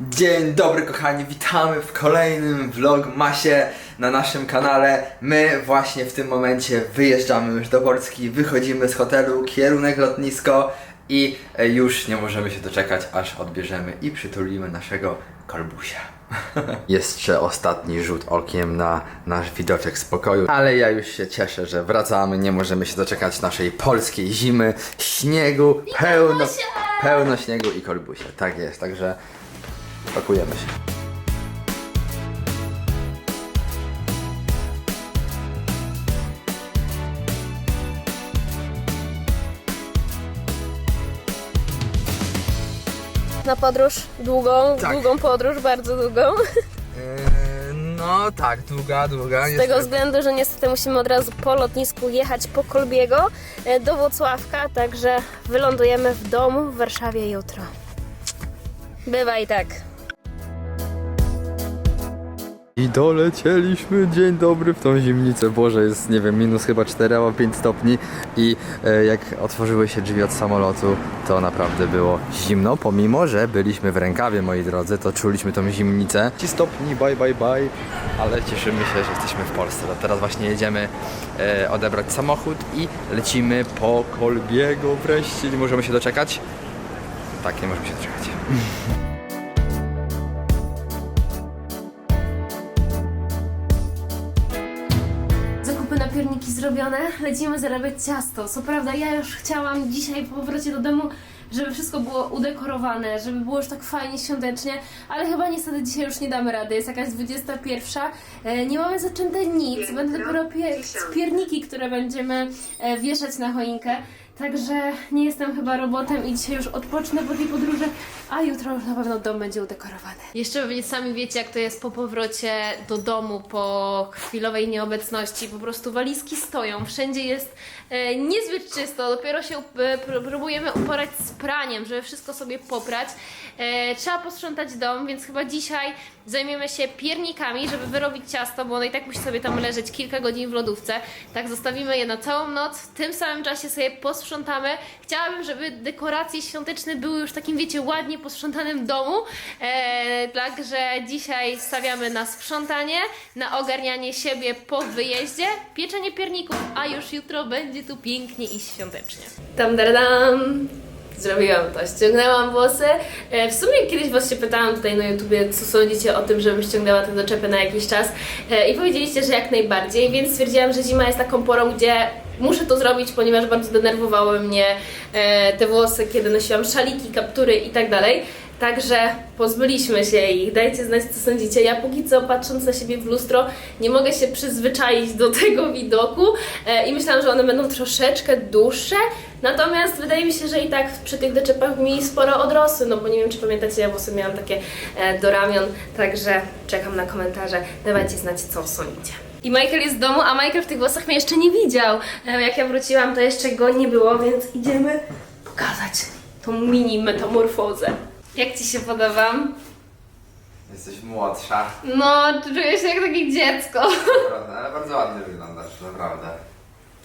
Dzień dobry kochani, witamy w kolejnym vlogmasie na naszym kanale. My właśnie w tym momencie wyjeżdżamy już do Polski, wychodzimy z hotelu, kierunek lotnisko i e, już nie możemy się doczekać, aż odbierzemy i przytulimy naszego kolbusia. Jeszcze ostatni rzut okiem na nasz widoczek z pokoju, ale ja już się cieszę, że wracamy, nie możemy się doczekać naszej polskiej zimy, śniegu, pełno, pełno śniegu i kolbusia. Tak jest, także pakujemy się. Na podróż długą, Tak. długą podróż, bardzo długą. no tak, długa, długa. Z tego względu, że niestety musimy od razu po lotnisku jechać po Kolbiego e, do Włocławka, także wylądujemy w domu w Warszawie jutro. Bywa i tak. I dolecieliśmy, dzień dobry w tą zimnicę. Boże, jest nie wiem, minus chyba 4 albo 5 stopni i e, jak otworzyły się drzwi od samolotu, to naprawdę było zimno, pomimo, że byliśmy w rękawie, moi drodzy, to czuliśmy tą zimnicę. 5 stopni, bye, bye, bye, ale cieszymy się, że jesteśmy w Polsce. To teraz właśnie jedziemy e, odebrać samochód i lecimy po Kolbiego wreszcie. Nie możemy się doczekać. Tak, nie możemy się doczekać. Zrobione, lecimy zarabiać ciasto. Co prawda ja już chciałam dzisiaj po powrocie do domu, żeby wszystko było udekorowane, żeby było już tak fajnie, świątecznie, ale chyba niestety dzisiaj już nie damy rady. Jest jakaś 21. E, Nie mamy zaczęte nic. Będę dopiero piec pierniki, które będziemy e, wieszać na choinkę. Także nie jestem chyba robotem i dzisiaj już odpocznę po tej podróży, a jutro już na pewno dom będzie udekorowany. Jeszcze wy sami wiecie, jak to jest po powrocie do domu, po chwilowej nieobecności. Po prostu walizki stoją, wszędzie jest e, niezbyt czysto. Dopiero się e, pró- próbujemy uporać z praniem, żeby wszystko sobie poprać. E, trzeba posprzątać dom, więc chyba dzisiaj zajmiemy się piernikami, żeby wyrobić ciasto, bo ono i tak musi sobie tam leżeć kilka godzin w lodówce. Tak zostawimy je na całą noc, w tym samym czasie sobie posprzątamy. Chciałabym, żeby dekoracje świąteczne były już takim, wiecie, ładnie posprzątanym domu. E, także dzisiaj stawiamy na sprzątanie, na ogarnianie siebie po wyjeździe, pieczenie pierników, a już jutro będzie tu pięknie i świątecznie. Tam, dam. Zrobiłam to, ściągnęłam włosy. E, W sumie kiedyś Was się pytałam tutaj na YouTubie, co sądzicie o tym, żebym ściągnęła te doczepy na jakiś czas E, i powiedzieliście, że jak najbardziej, więc stwierdziłam, że zima jest taką porą, gdzie muszę to zrobić, ponieważ bardzo denerwowały mnie e, te włosy, kiedy nosiłam szaliki, kaptury i tak dalej. Także pozbyliśmy się ich. Dajcie znać, co sądzicie. Ja póki co, patrząc na siebie w lustro, nie mogę się przyzwyczaić do tego widoku e, i myślałam, że one będą troszeczkę dłuższe. Natomiast wydaje mi się, że i tak przy tych doczepach mi sporo odrosły, no bo nie wiem, czy pamiętacie, ja włosy miałam takie e, do ramion, także czekam na komentarze. Dawajcie znać, co sądzicie. I Michael jest w domu, a Michael w tych włosach mnie jeszcze nie widział. E, Jak ja wróciłam, to jeszcze go nie było, więc idziemy pokazać tą mini metamorfozę. Jak Ci się podobam? Jesteś młodsza. No, czuję się jak takie dziecko. Naprawdę, ale bardzo ładnie wyglądasz, naprawdę.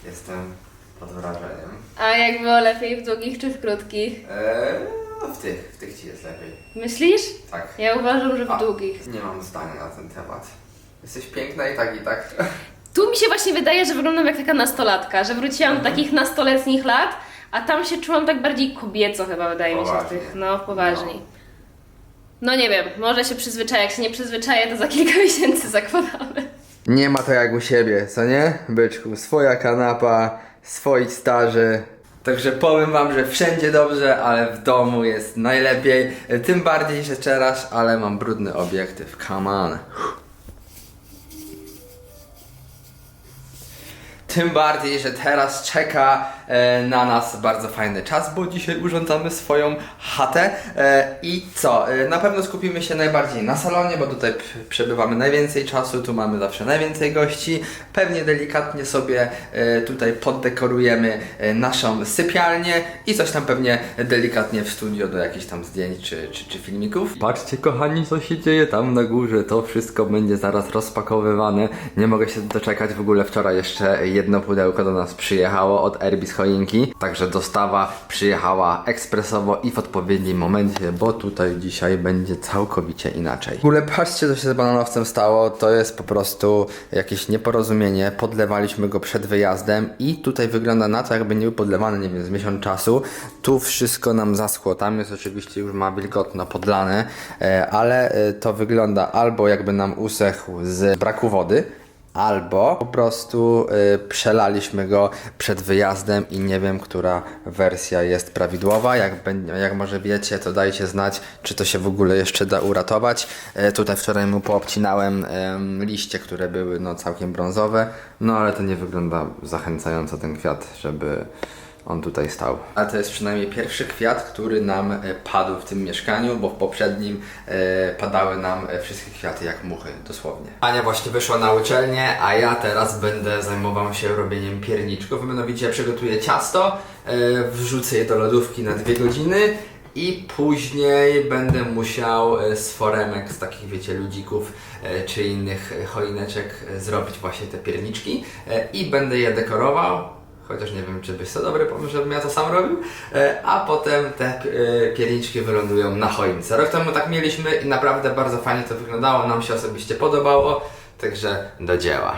Jestem pod wrażeniem. A jak było lepiej w długich czy w krótkich? Eee, no w tych, w tych ci jest lepiej. Myślisz? Tak. Ja uważam, że w A, długich. Nie mam zdania na ten temat. Jesteś piękna i tak, i tak. Tu mi się właśnie wydaje, że wyglądam jak taka nastolatka, że wróciłam Mhm. do takich nastoletnich lat, a tam się czułam tak bardziej kobieco chyba wydaje mi się Poważnie. tych, no poważniej. No nie wiem, może się przyzwyczaję, jak się nie przyzwyczaję, to za kilka miesięcy zakładamy. Nie ma to jak u siebie, co nie? Byczku, swoja kanapa, swoi starzy. Także powiem wam, że wszędzie dobrze, ale w domu jest najlepiej. Tym bardziej, że teraz, ale mam brudny obiektyw. Come on. Tym bardziej, że teraz czeka na nas bardzo fajny czas, bo dzisiaj urządzamy swoją chatę. E, I co? E, na pewno skupimy się najbardziej na salonie, bo tutaj przebywamy najwięcej czasu, tu mamy zawsze najwięcej gości. Pewnie delikatnie sobie e, tutaj poddekorujemy e, naszą sypialnię i coś tam pewnie delikatnie w studio do jakichś tam zdjęć czy, czy, czy filmików. Patrzcie kochani, co się dzieje tam na górze. To wszystko będzie zaraz rozpakowywane. Nie mogę się doczekać. W ogóle wczoraj jeszcze jedno pudełko do nas przyjechało od Erbi z choinki, także dostawa przyjechała ekspresowo i w odpowiednim momencie, bo tutaj dzisiaj będzie całkowicie inaczej. W ogóle patrzcie, co się z bananowcem stało, to jest po prostu jakieś nieporozumienie, podlewaliśmy go przed wyjazdem i tutaj wygląda na to, jakby nie był podlewany, nie wiem, z miesiąc czasu. Tu wszystko nam zaschło, tam jest oczywiście już ma wilgotno podlane, e, ale e, to wygląda albo jakby nam usechł z braku wody, Albo po prostu y, przelaliśmy go przed wyjazdem i nie wiem, która wersja jest prawidłowa. Jak, jak może wiecie, to dajcie znać, czy to się w ogóle jeszcze da uratować. E, tutaj wczoraj mu poobcinałem em, liście, które były no, całkiem brązowe, no ale to nie wygląda zachęcająco ten kwiat, żeby on tutaj stał. A to jest przynajmniej pierwszy kwiat, który nam e, padł w tym mieszkaniu, bo w poprzednim e, padały nam e, wszystkie kwiaty jak muchy, dosłownie. Ania właśnie wyszła na uczelnię, a ja teraz będę zajmował się robieniem pierniczków. Mianowicie przygotuję ciasto, wrzucę je do lodówki na dwie godziny i później będę musiał z foremek, z takich wiecie ludzików czy innych choineczek zrobić właśnie te pierniczki i będę je dekorował. Chociaż nie wiem, czy byś to dobry pomysł, żebym ja to sam robił. E, A potem te e, pierniczki wylądują na choince. Rok temu tak mieliśmy i naprawdę bardzo fajnie to wyglądało. Nam się osobiście podobało. Także do dzieła.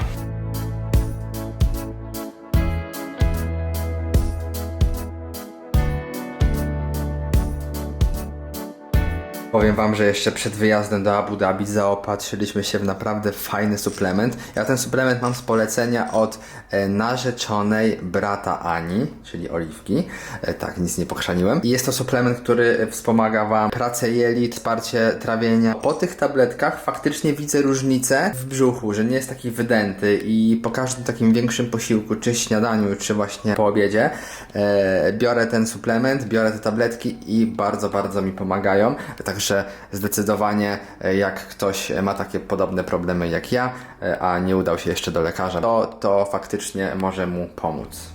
Powiem Wam, że jeszcze przed wyjazdem do Abu Dhabi zaopatrzyliśmy się w naprawdę fajny suplement. Ja ten suplement mam z polecenia od e, narzeczonej brata Ani, czyli Oliwki. E, tak, nic nie pochrzaniłem. I jest to suplement, który wspomaga Wam pracę jelit, wsparcie trawienia. Po tych tabletkach faktycznie widzę różnicę w brzuchu, że nie jest taki wydęty i po każdym takim większym posiłku, czy śniadaniu, czy właśnie po obiedzie, e, biorę ten suplement, biorę te tabletki i bardzo, bardzo mi pomagają. Także zdecydowanie e, jak ktoś ma takie podobne problemy jak ja, e, a nie udał się jeszcze do lekarza, to, to faktycznie może mu pomóc.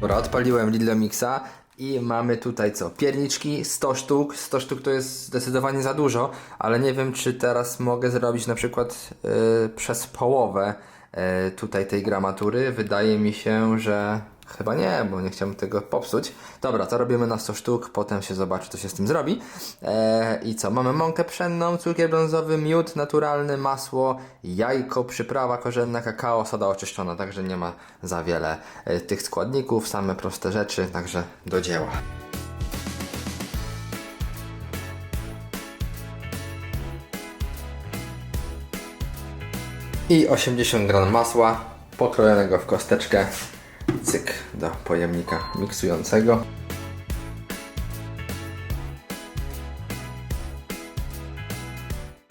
Dobra, odpaliłem Lidl Mixa i mamy tutaj co? Pierniczki 100 sztuk. 100 sztuk to jest zdecydowanie za dużo, ale nie wiem czy teraz mogę zrobić na przykład yy, przez połowę yy, tutaj tej gramatury. Wydaje mi się, że chyba nie, bo nie chciałbym tego popsuć. Dobra, to robimy na 100 sztuk, potem się zobaczy co się z tym zrobi. E, I co? Mamy mąkę pszenną, cukier brązowy, miód naturalny, masło, jajko, przyprawa korzenna, kakao, soda oczyszczona, także nie ma za wiele e, tych składników, same proste rzeczy, także do dzieła. I 80 gram masła pokrojonego w kosteczkę. Cyk do pojemnika miksującego.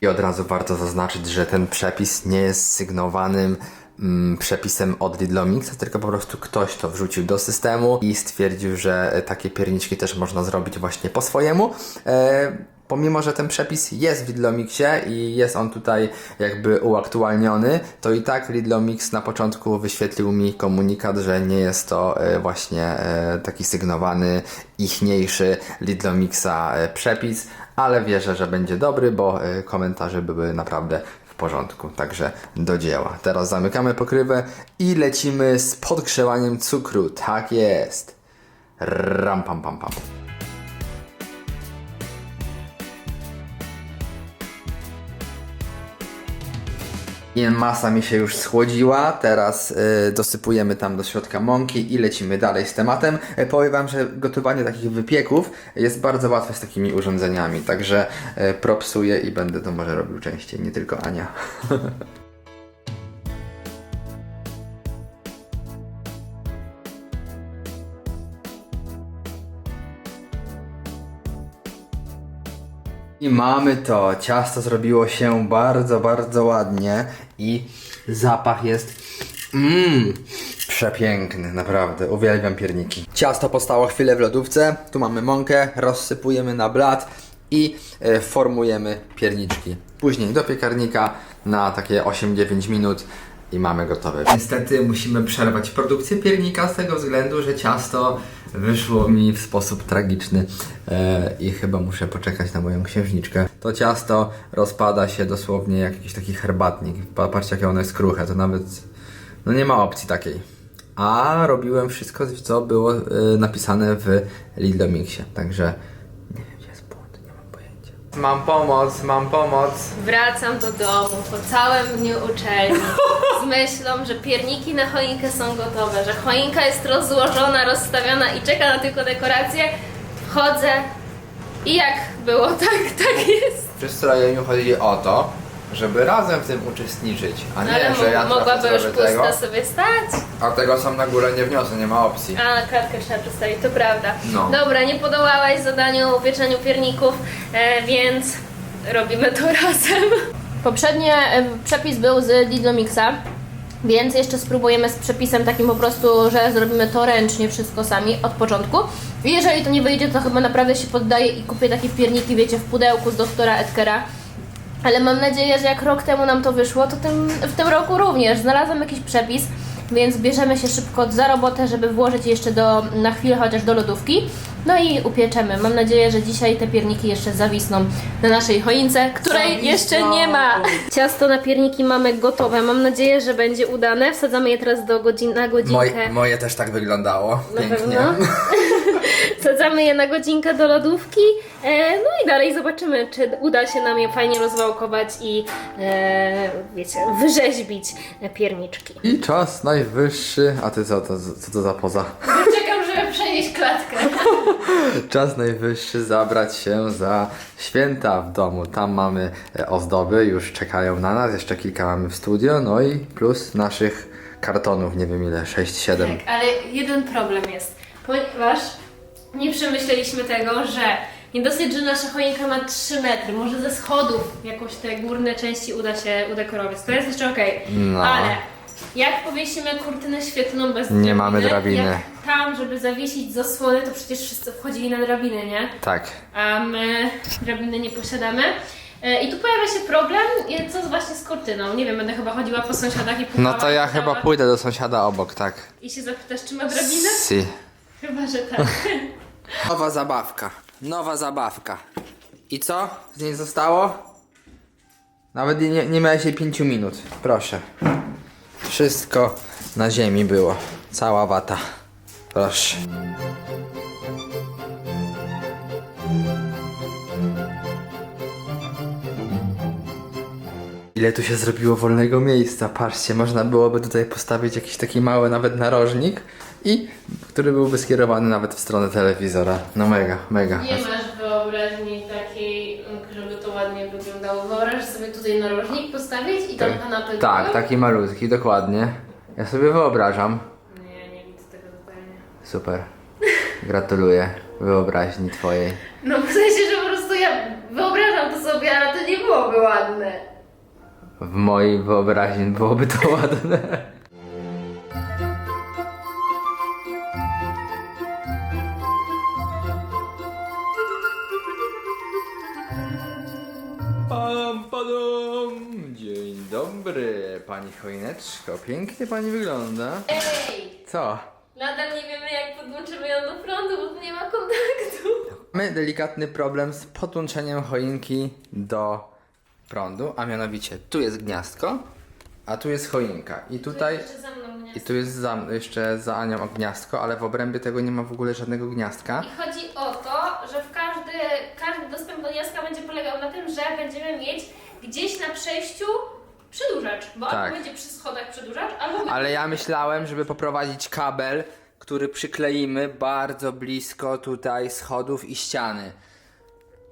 I od razu warto zaznaczyć, że ten przepis nie jest sygnowanym mm, przepisem od Lidlomixa, tylko po prostu ktoś to wrzucił do systemu i stwierdził, że takie pierniczki też można zrobić właśnie po swojemu. E, pomimo, że ten przepis jest w Lidlomixie i jest on tutaj jakby uaktualniony, to i tak Lidlomix na początku wyświetlił mi komunikat, że nie jest to e, właśnie e, taki sygnowany, ichniejszy Lidlomixa e, przepis, ale wierzę, że będzie dobry, bo komentarze były naprawdę w porządku. Także do dzieła. Teraz zamykamy pokrywę i lecimy z podgrzewaniem cukru. Tak jest. Ram pam pam pam. I masa mi się już schłodziła, teraz y, dosypujemy tam do środka mąki i lecimy dalej z tematem. Y, powiem Wam, że gotowanie takich wypieków jest bardzo łatwe z takimi urządzeniami, także y, propsuję i będę to może robił częściej, nie tylko Ania. I mamy to. Ciasto zrobiło się bardzo, bardzo ładnie i zapach jest mmm, przepiękny, naprawdę. Uwielbiam pierniki. Ciasto postało chwilę w lodówce. Tu mamy mąkę, rozsypujemy na blat i e, formujemy pierniczki. Później do piekarnika na takie 8-9 minut i mamy gotowe. Niestety musimy przerwać produkcję piernika z tego względu, że ciasto wyszło mi w sposób tragiczny e, i chyba muszę poczekać na moją księżniczkę. To ciasto rozpada się dosłownie jak jakiś taki herbatnik. Pa- Patrzcie jakie ono jest kruche, to nawet no nie ma opcji takiej. A robiłem wszystko, co było e, napisane w Lidl Mixie, także nie wiem gdzie jest błąd, nie mam pojęcia. Mam pomoc, mam pomoc. Wracam do domu po całym dniu uczelni z myślą, że pierniki na choinkę są gotowe, że choinka jest rozłożona, rozstawiona i czeka na tylko dekorację. Wchodzę i jak było, tak, tak jest. Przy strojeniu chodzi o to, żeby razem w tym uczestniczyć, a nie, No Ale że ja mo- mogłaby trochę już zrobię pusta tego, sobie stać. a tego sam na górę nie wniosę, nie ma opcji. A, kartkę trzeba przedstawić, to prawda. No. Dobra, nie podołałaś zadaniu pieczeniu pierników, e, więc robimy to razem. Poprzednie e, przepis był z Lidl Mixa, więc jeszcze spróbujemy z przepisem takim po prostu, że zrobimy to ręcznie wszystko sami od początku. I jeżeli to nie wyjdzie, to chyba naprawdę się poddaję i kupię takie pierniki, wiecie, w pudełku z doktora Edkera. Ale mam nadzieję, że jak rok temu nam to wyszło, to tym, w tym roku również. Znalazłam jakiś przepis, więc bierzemy się szybko za robotę, żeby włożyć jeszcze do, na chwilę chociaż do lodówki. No i upieczemy. Mam nadzieję, że dzisiaj te pierniki jeszcze zawisną na naszej choince, której Zawisną. jeszcze nie ma. Ciasto na pierniki mamy gotowe. Mam nadzieję, że będzie udane. Wsadzamy je teraz do godzin, na godzinkę. Moje, moje też tak wyglądało. Na Pięknie. pewno. Wsadzamy je na godzinkę do lodówki. E, no i dalej zobaczymy, czy uda się nam je fajnie rozwałkować i e, wiecie, wyrzeźbić pierniczki. I czas najwyższy. A ty co to, co to za poza? Czekam, żeby przenieść klatkę. Czas najwyższy zabrać się za święta w domu. Tam mamy e, ozdoby, już czekają na nas. Jeszcze kilka mamy w studio. No i plus naszych kartonów, nie wiem ile, 6-7. Tak, ale jeden problem jest, ponieważ nie przemyśleliśmy tego, że nie dosyć, że nasza choinka ma 3 metry, może ze schodów jakoś te górne części uda się udekorować. To jest jeszcze okej, No. ale jak powiesimy kurtynę świetlną bez Nie mamy drabiny. Jak tam, żeby zawiesić zasłony, to przecież wszyscy wchodzili na drabiny, nie? Tak. a my drabiny nie posiadamy. E, I tu pojawia się problem, e, co z właśnie z kurtyną. Nie wiem, będę chyba chodziła po sąsiadach i No pukała, to ja chyba pójdę do sąsiada obok, tak. I się zapytasz, czy ma drabinę? Si. Chyba, że tak. Nowa zabawka. Nowa zabawka. I co? Z niej zostało? Nawet nie, nie miałeś jej 5 minut. Proszę. Wszystko na ziemi było. Cała wata. Proszę. Ile tu się zrobiło wolnego miejsca? Patrzcie, można byłoby tutaj postawić jakiś taki mały nawet narożnik i który byłby skierowany nawet w stronę telewizora. No mega, mega. Nie masz wyobraźni takiej, żeby to ładnie wyglądało. Wyobraź sobie tutaj narożnik postawić i tam kanapę Tak, taki malutki, dokładnie. Ja sobie wyobrażam. Nie, nie widzę tego totalnie. Super. Gratuluję wyobraźni twojej. No w sensie, że po prostu ja wyobrażam to sobie, ale to nie byłoby ładne. W mojej wyobraźni byłoby to ładne. Dobry, pani choineczko. Pięknie pani wygląda. Ej! Co? Nadal nie wiemy jak podłączymy ją do prądu, bo tu nie ma kontaktu. Mamy delikatny problem z podłączeniem choinki do prądu, a mianowicie tu jest gniazdko, a tu jest choinka. I tutaj Jeszcze za mną mnie. i tu jest za, jeszcze za Anią gniazdko, ale w obrębie tego nie ma w ogóle żadnego gniazdka. I chodzi o to, że w każdy, każdy dostęp do gniazdka będzie polegał na tym, że będziemy mieć gdzieś na przejściu przedłużacz, bo Tak. albo będzie przy schodach przedłużacz, albo Ale ja myślałem, żeby poprowadzić kabel, który przykleimy bardzo blisko tutaj schodów i ściany.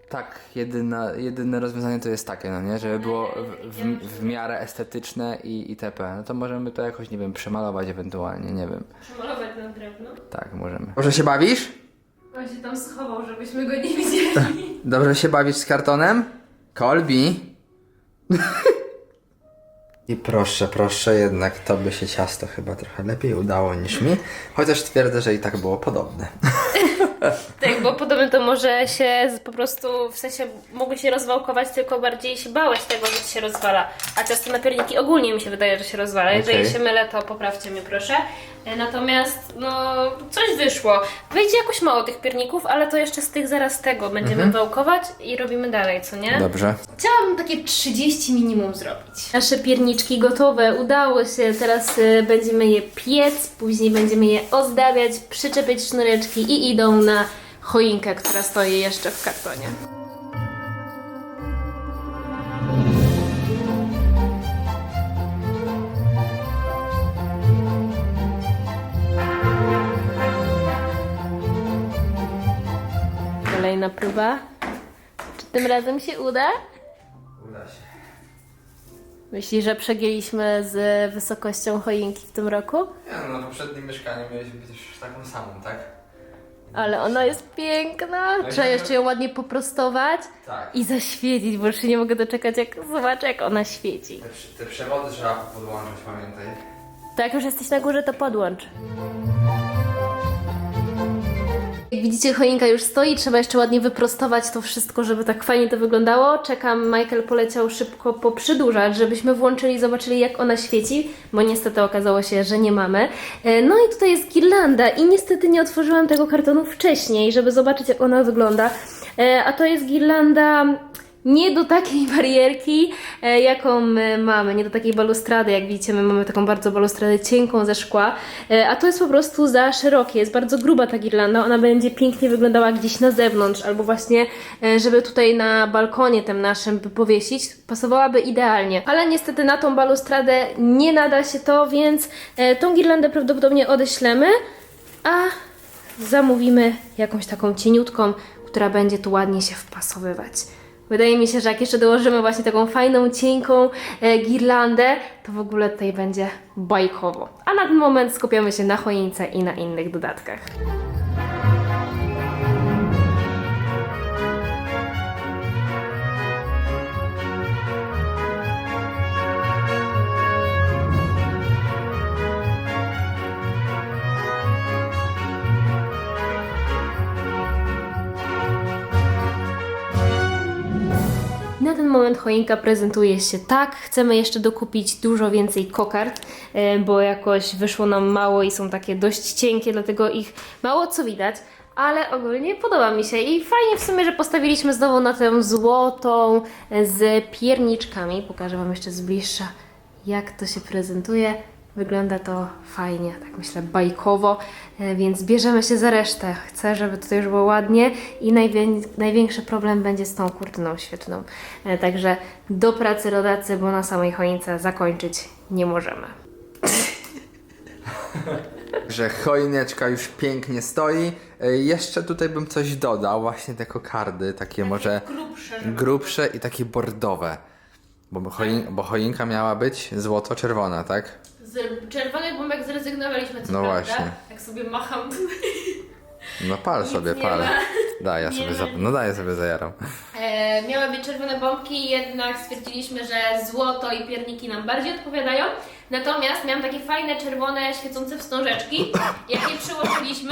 Tak, jedyna, jedyne rozwiązanie to jest takie, no nie? Żeby było w, w, w miarę estetyczne i itp. No to możemy to jakoś, nie wiem, przemalować ewentualnie, nie wiem. przemalować na drewno. Tak, możemy. Dobrze się bawisz? On się tam schował, żebyśmy go nie widzieli. Dobrze się bawisz z kartonem? Kolbi? I proszę, proszę, jednak to by się ciasto chyba trochę lepiej udało niż mi. Chociaż twierdzę, że i tak było podobne. Tak, bo podobno to może się po prostu, w sensie mogły się rozwałkować, tylko bardziej się bałeś tego, że ci się rozwala. A często napierniki ogólnie mi się wydaje, że się rozwala. Jeżeli się mylę, to poprawcie mnie proszę. E, Natomiast, no, coś wyszło. Wyjdzie jakoś mało tych pierników, ale to jeszcze z tych zaraz tego będziemy wałkować i robimy dalej, co nie? Dobrze. Chciałabym takie 30 minimum zrobić. Nasze pierniczki gotowe, udało się. Teraz y, będziemy je piec, później będziemy je ozdabiać, przyczepiać sznureczki i idą na choinkę, która stoi jeszcze w kartonie. Próba. Czy tym razem się uda? Uda się. Myślisz, że przegięliśmy z wysokością choinki w tym roku? Ja, no, na poprzednim mieszkaniu mieliśmy też taką samą, tak? Ale ona jest piękna. No Trzeba to- jeszcze ją ładnie poprostować Tak. i zaświecić, bo już się nie mogę doczekać, jak zobacz, jak ona świeci. Te, te przewody trzeba podłączyć, pamiętaj. Tak, już jesteś na górze, to podłącz. Jak widzicie, choinka już stoi, trzeba jeszcze ładnie wyprostować to wszystko, żeby tak fajnie to wyglądało. Czekam, Michael poleciał szybko poprzydłużać, żebyśmy włączyli, zobaczyli jak ona świeci, bo niestety okazało się, że nie mamy. E, No i tutaj jest girlanda i niestety nie otworzyłam tego kartonu wcześniej, żeby zobaczyć jak ona wygląda. E, A to jest girlanda nie do takiej barierki, e, jaką my mamy, nie do takiej balustrady, jak widzicie, my mamy taką bardzo balustradę cienką ze szkła, e, a to jest po prostu za szerokie, jest bardzo gruba ta girlanda, ona będzie pięknie wyglądała gdzieś na zewnątrz, albo właśnie, e, żeby tutaj na balkonie tym naszym powiesić, pasowałaby idealnie, ale niestety na tą balustradę nie nada się to, więc tą girlandę prawdopodobnie odeślemy, a zamówimy jakąś taką cieniutką, która będzie tu ładnie się wpasowywać. Wydaje mi się, że jak jeszcze dołożymy właśnie taką fajną, cienką e, girlandę, to w ogóle tutaj będzie bajkowo. A na ten moment skupiamy się na choince i na innych dodatkach. Na ten moment choinka prezentuje się tak. Chcemy jeszcze dokupić dużo więcej kokard, e, bo jakoś wyszło nam mało i są takie dość cienkie, dlatego ich mało co widać. Ale ogólnie podoba mi się i fajnie w sumie, że postawiliśmy znowu na tę złotą e, z pierniczkami. Pokażę Wam jeszcze z bliższa, jak to się prezentuje. Wygląda to fajnie, tak myślę, bajkowo, e, więc bierzemy się za resztę. Chcę, żeby tutaj już było ładnie i najwię- największy problem będzie z tą kurtyną świetną. E, Także do pracy rodacy, bo na samej choince zakończyć nie możemy. Że choineczka już pięknie stoi. E, Jeszcze tutaj bym coś dodał, właśnie te kokardy, takie może grubsze, grubsze i takie bordowe. Bo, choin, bo choinka miała być złoto-czerwona, tak? Z czerwonych bombek zrezygnowaliśmy, co No prawda. właśnie. Jak sobie macham No pal sobie, nie pal. ma. Daj, ja Nie sobie, ma za, no daj, ja sobie zajaram. E, miały być czerwone bombki, jednak stwierdziliśmy, że złoto i pierniki nam bardziej odpowiadają. Natomiast miałam takie fajne, czerwone, świecące wstążeczki. Jak je przyłożyliśmy,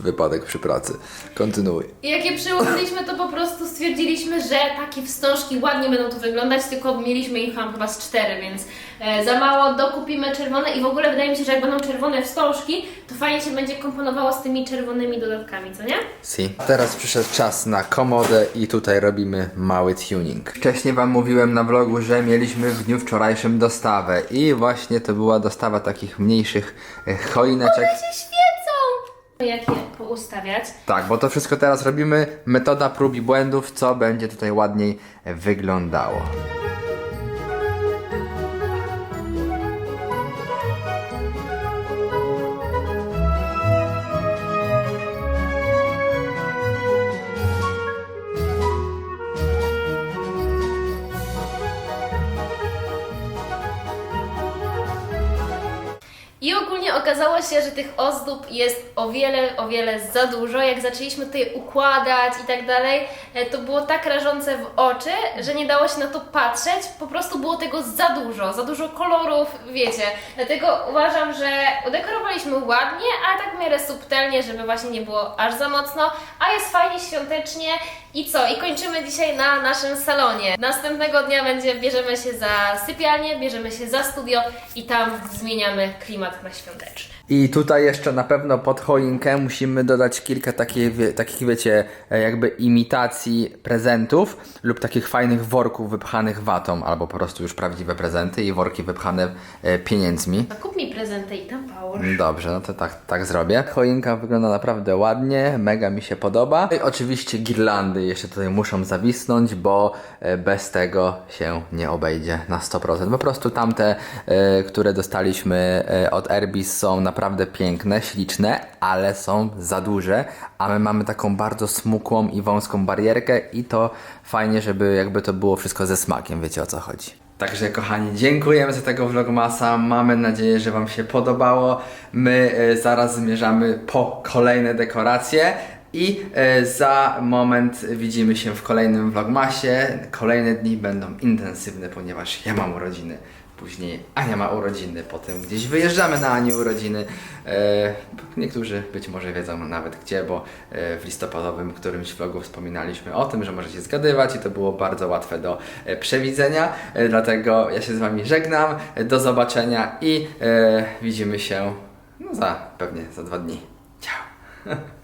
Wypadek przy pracy. Kontynuuj. i jak je przyłożyliśmy, to po prostu stwierdziliśmy, że takie wstążki ładnie będą tu wyglądać, tylko mieliśmy ich tam chyba z cztery, więc e, za mało dokupimy czerwone i w ogóle wydaje mi się, że jak będą czerwone wstążki, to fajnie się będzie komponowało z tymi czerwonymi dodatkami, co nie? Si. Teraz przyszedł czas na komodę i tutaj robimy mały tuning. Wcześniej wam mówiłem na vlogu, że mieliśmy w dniu wczorajszym dostawę i właśnie to była dostawa takich mniejszych e, choineczek. się świecą! Jak je poustawiać? Tak, bo to wszystko teraz robimy. Metoda prób i błędów, co będzie tutaj ładniej wyglądało. Okazało się, że tych ozdób jest o wiele, o wiele za dużo. Jak zaczęliśmy tutaj układać i tak dalej, e, to było tak rażące w oczy, że nie dało się na to patrzeć. Po prostu było tego za dużo, za dużo kolorów, wiecie. Dlatego uważam, że udekorowaliśmy ładnie, ale tak w miarę subtelnie, żeby właśnie nie było aż za mocno, a jest fajnie świątecznie. I co? I kończymy dzisiaj na naszym salonie. Następnego dnia będzie, bierzemy się za sypialnię, bierzemy się za studio i tam zmieniamy klimat na świąteczny. I tutaj jeszcze na pewno pod choinkę musimy dodać kilka takich, wie, takich wiecie, e, jakby imitacji prezentów lub takich fajnych worków wypchanych watą, albo po prostu już prawdziwe prezenty i worki wypchane e, pieniędzmi. A kup mi prezenty i tam połóż. Dobrze, no to tak, tak zrobię. Choinka wygląda naprawdę ładnie, mega mi się podoba. I oczywiście girlandy jeszcze tutaj muszą zawisnąć, bo e, bez tego się nie obejdzie na 100%. Po prostu tamte, e, które dostaliśmy e, od Airbis są naprawdę piękne, śliczne, ale są za duże, a my mamy taką bardzo smukłą i wąską barierkę i to fajnie, żeby jakby to było wszystko ze smakiem, wiecie o co chodzi. Także kochani, dziękujemy za tego vlogmasa. Mamy nadzieję, że Wam się podobało. My zaraz zmierzamy po kolejne dekoracje. I e, za moment widzimy się w kolejnym vlogmasie. Kolejne dni będą intensywne, ponieważ ja mam urodziny. Później Ania ma urodziny, potem gdzieś wyjeżdżamy na Ani urodziny. E, niektórzy być może wiedzą nawet gdzie, bo e, w listopadowym którymś vlogu wspominaliśmy o tym, że możecie zgadywać i to było bardzo łatwe do przewidzenia. Dlatego ja się z Wami żegnam. Do zobaczenia i widzimy się no, za pewnie za dwa dni. Ciao!